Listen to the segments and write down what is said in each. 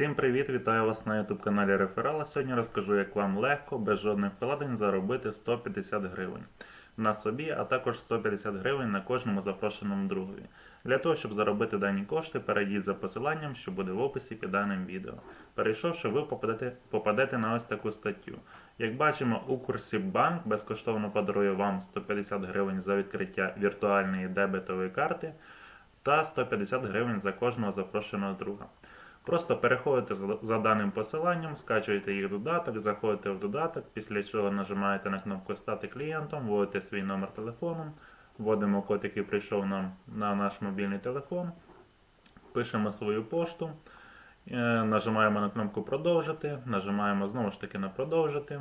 Всім привіт! Вітаю вас на YouTube каналі Реферала. Сьогодні розкажу, як вам легко, без жодних вкладень заробити 150 гривень на собі, а також 150 гривень на кожному запрошеному другові. Для того, щоб заробити дані кошти, перейдіть за посиланням, що буде в описі під даним відео. Перейшовши, ви попадете, попадете на ось таку статтю. Як бачимо, Укрсіббанк безкоштовно подарує вам 150 гривень за відкриття віртуальної дебетової карти та 150 гривень за кожного запрошеного друга. Просто переходите за- даним посиланням, скачуєте їх додаток, заходите в додаток, після чого нажимаєте на кнопку Стати клієнтом, вводите свій номер телефону, вводимо код, який прийшов нам на наш мобільний телефон, пишемо свою пошту, е, нажимаємо на кнопку Продовжити, нажимаємо знову ж таки на Продовжити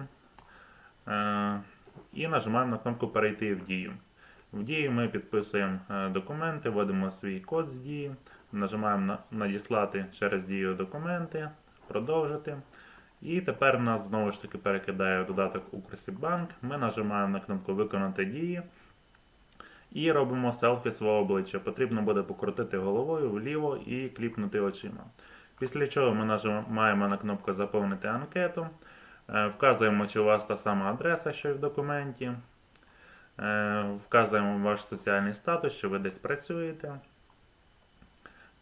е, і нажимаємо на кнопку Перейти в дію. В дії ми підписуємо е, документи, вводимо свій код з дії, нажимаємо на надіслати через дію документи, продовжити. І тепер нас знову ж таки перекидає додаток Укрсібанк. Ми нажимаємо на кнопку Виконати дії і робимо селфі свого обличчя. Потрібно буде покрутити головою вліво і кліпнути очима. Після чого ми нажимаємо на кнопку Заповнити анкету, е, вказуємо, чи у вас та сама адреса, що і в документі. Е, Вказуємо ваш соціальний статус, що ви десь працюєте.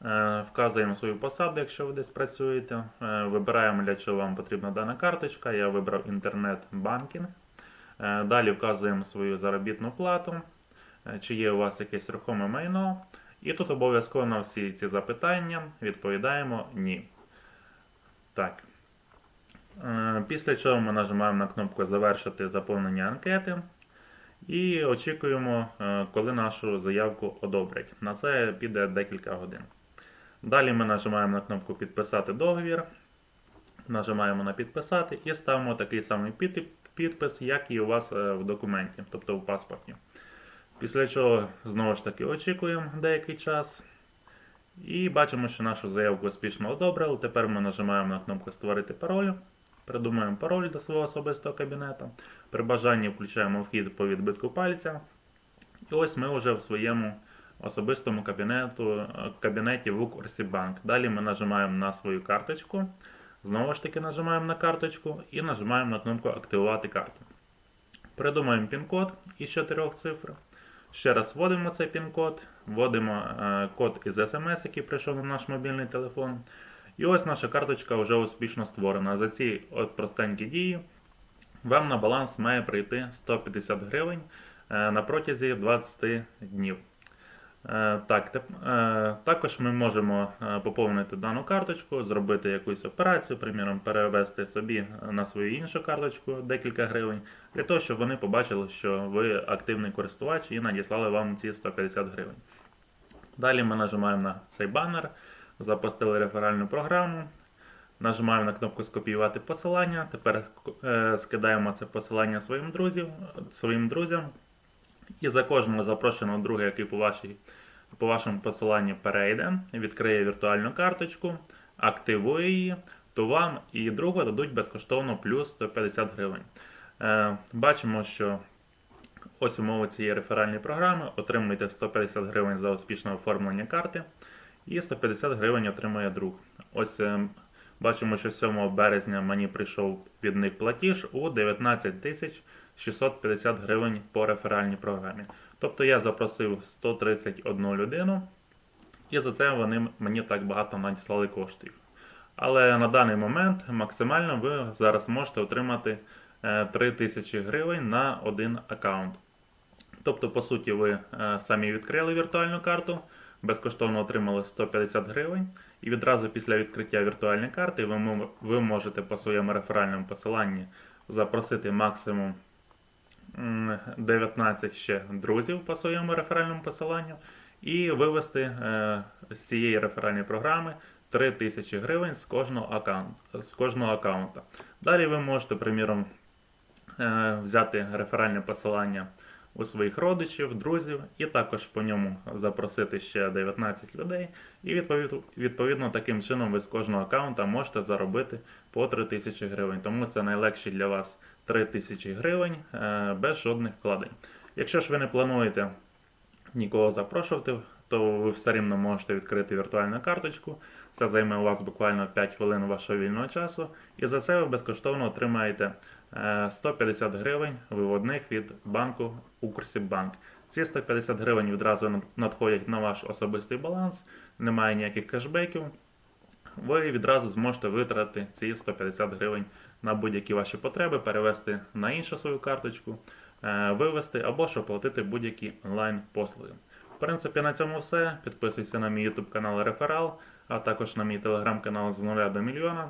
Е, Вказуємо свою посаду, якщо ви десь працюєте. Е, Вибираємо, для чого вам потрібна дана карточка. Я вибрав інтернет-банкінг. Е, Далі вказуємо свою заробітну плату, чи є у вас якесь рухоме майно. І тут обов'язково на всі ці запитання відповідаємо ні. Так. Після чого ми нажимаємо на кнопку Завершити заповнення анкети. І очікуємо, коли нашу заявку одобрять. На це піде декілька годин. Далі ми нажимаємо на кнопку Підписати договір. Нажимаємо на підписати і ставимо такий самий підпис, як і у вас е, в документі, тобто в паспорті. Після чого знову ж таки очікуємо деякий час. І бачимо, що нашу заявку успішно одобрили. Тепер ми нажимаємо на кнопку Створити пароль. Придумаємо пароль до свого особистого кабінету. При бажанні включаємо вхід по відбитку пальця. І ось ми вже в своєму особистому кабінету, е, кабінеті в Укрсібанк. Далі ми нажимаємо на свою карточку. Знову ж таки нажимаємо на карточку і нажимаємо на кнопку Активувати карту. Придумаємо пін-код із 4 цифр. Ще раз вводимо цей пін-код, вводимо е, код із SMS, який прийшов на наш мобільний телефон. І ось наша карточка вже успішно створена. За ці от простенькі дії вам на баланс має прийти 150 гривень е, на протязі 20 днів. Е, Так, е, також ми можемо е, поповнити дану карточку, зробити якусь операцію, приміром, перевести собі на свою іншу карточку декілька гривень, для того, щоб вони побачили, що ви активний користувач і надіслали вам ці 150 гривень. Далі ми нажимаємо на цей банер, запустили реферальну програму, нажимаємо на кнопку Скопіювати посилання. Тепер скидаємо це посилання своїм друзям. І за кожного запрошеного друга, який по, вашій, по вашому посиланню перейде, відкриє віртуальну карточку, активує її, то вам і другу дадуть безкоштовно плюс 150 гривень. Е, бачимо, що ось умови цієї реферальної програми. Отримуєте 150 гривень за успішне оформлення карти, і 150 гривень отримує друг. Ось е, бачимо, що 7 березня мені прийшов від них платіж у 19 тисяч 650 гривень по реферальній програмі. Тобто я запросив 131 людину, і за це вони мені так багато надіслали коштів. Але на даний момент максимально ви зараз можете отримати е, 3000 гривень на один аккаунт. Тобто, по суті, ви е, самі відкрили віртуальну карту, безкоштовно отримали 150 гривень, і відразу після відкриття віртуальної карти ви, можете по своєму реферальному посиланні запросити максимум 19 ще друзів по своєму реферальному посиланню і вивести е, з цієї реферальної програми 3000 гривень з кожного аккаунту. З кожного аккаунта. Далі ви можете, приміром, е, взяти реферальне посилання у своїх родичів, друзів, і також по ньому запросити ще 19 людей. І відповідно, відповідно таким чином ви з кожного аккаунта можете заробити по 3000 гривень. Тому це найлегші для вас 3000 гривень е, без жодних вкладень. Якщо ж ви не плануєте нікого запрошувати, то ви все рівно можете відкрити віртуальну карточку, Це займе у вас буквально 5 хвилин вашого вільного часу, і за це ви безкоштовно отримаєте 150 гривень виводних від банку Укрсіббанк. Ці 150 гривень відразу надходять на ваш особистий баланс, немає ніяких кешбеків. Ви відразу зможете витратити ці 150 гривень на будь-які ваші потреби, перевести на іншу свою карточку, е, вивести або ж оплатити будь-які онлайн-послуги. В принципі, на цьому все. Підписуйся на мій YouTube канал Реферал, а також на мій телеграм-канал з нуля до мільйона.